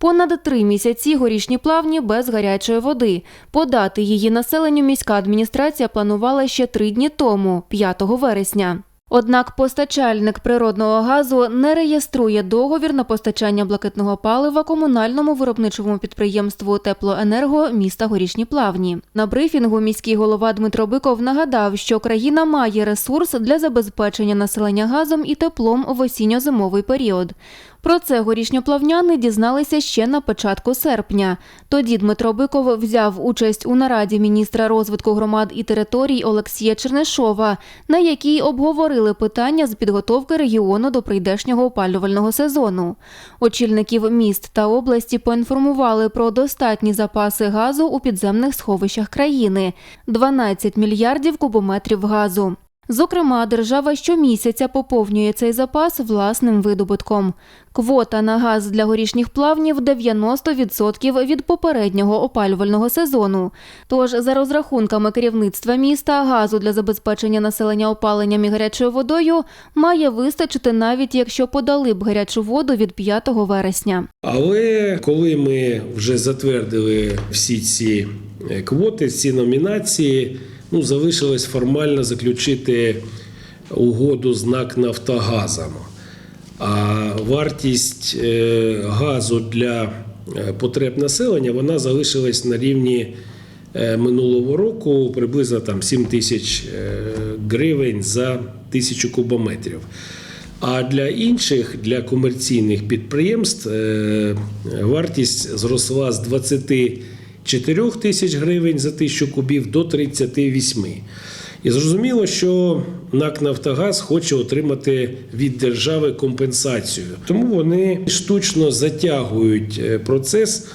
Понад три місяці горішні плавні без гарячої води. Подати її населенню міська адміністрація планувала ще три дні тому, 5 вересня. Однак постачальник природного газу не реєструє договір на постачання блакитного палива комунальному виробничому підприємству Теплоенерго міста Горішні Плавні. На брифінгу міський голова Дмитро Биков нагадав, що країна має ресурс для забезпечення населення газом і теплом в осінньо-зимовий період. Про це горішньоплавняни дізналися ще на початку серпня. Тоді Дмитро Биков взяв участь у нараді міністра розвитку громад і територій Олексія Чернишова, на якій обговорили питання з підготовки регіону до прийдешнього опалювального сезону. Очільників міст та області поінформували про достатні запаси газу у підземних сховищах країни 12 мільярдів кубометрів газу. Зокрема, держава щомісяця поповнює цей запас власним видобутком. Квота на газ для горішніх плавнів 90% від попереднього опалювального сезону. Тож, за розрахунками керівництва міста, газу для забезпечення населення опаленням і гарячою водою має вистачити навіть якщо подали б гарячу воду від 5 вересня. Але коли ми вже затвердили всі ці е, квоти, ці номінації, ну залишилось формально заключити угоду з НАК Нафтогазом. А вартість е, газу для е, потреб населення вона залишилась на рівні е, минулого року приблизно там 7 тисяч гривень за тисячу кубометрів. А для інших, для комерційних підприємств, вартість зросла з 24 тисяч гривень за тисячу кубів до 38. І зрозуміло, що НАК Нафтогаз хоче отримати від держави компенсацію. Тому вони штучно затягують е, процес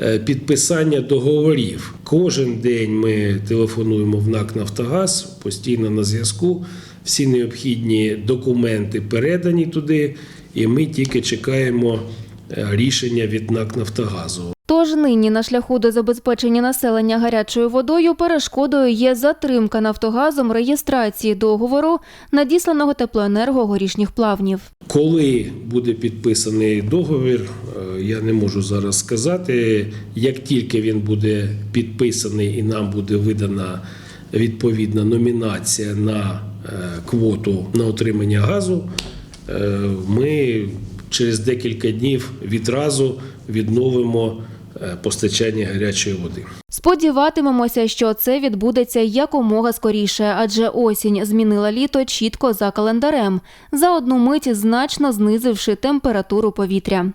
е, підписання договорів. Кожен день ми телефонуємо в НАК Нафтогаз постійно на зв'язку. Всі необхідні документи передані туди, і ми тільки чекаємо рішення від НАК Нафтогазу. Тож нині на шляху до забезпечення населення гарячою водою перешкодою є затримка Нафтогазом реєстрації договору надісланого теплоенерго горішніх плавнів. Коли буде підписаний договір, е, я не можу зараз сказати. Як тільки він буде підписаний і нам буде видана відповідна номінація на е, квоту на отримання газу, е, ми через декілька днів відразу відновимо е, постачання гарячої води. Сподіватимемося, що це відбудеться якомога скоріше, адже осінь змінила літо чітко за календарем, за одну мить значно знизивши температуру повітря.